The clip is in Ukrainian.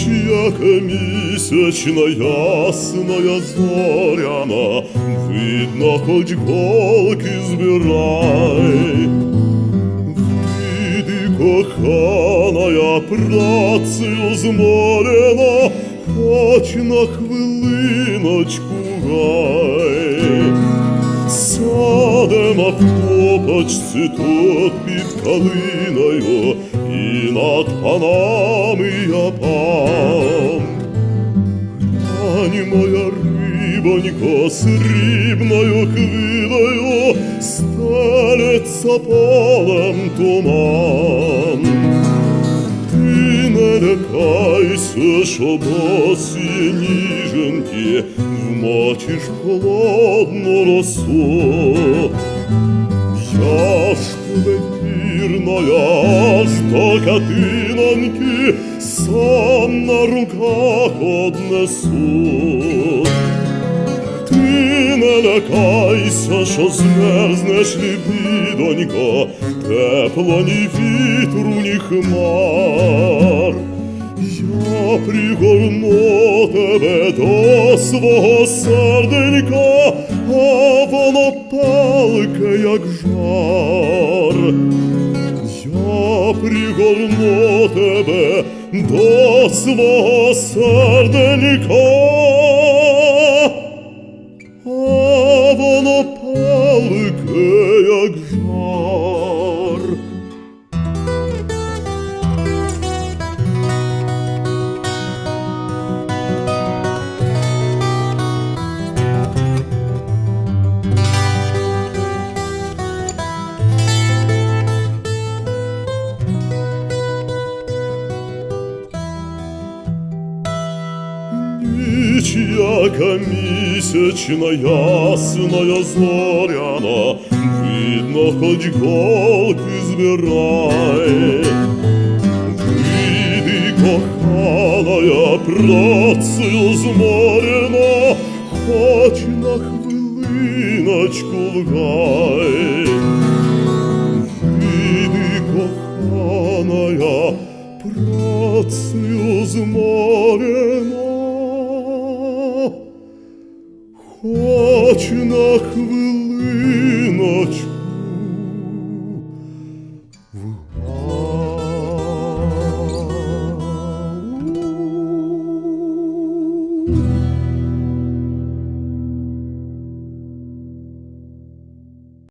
яка місячна ясна зоряна, видно, хоч голки збирай. Види, коханая, працею зморена, хоч на хвилиночку гай. Садемо в копочці тут під калиною, і над панами Моя рибонько срібною хвилею стелеться полем туман. Ти не лякайся, що босі ніженьки вмочиш холодну росу. Ж тебе я ж катиноньки сам на руках однесу. Ти не лякайся, що змерзнеш лібідонько, тепло ні вітру, ні хмар. Я пригорну тебе до свого серденька, а воно палке, як жар. Я пригорну тебе до свого серденька, Ніч, яка місячна, ясна, зоряна, видно, хоч голки збирай. Види, коханая, працею зморена, хоч на хвилиночку в гай. Види, коханая, працею зморена, хоч на хвилиночку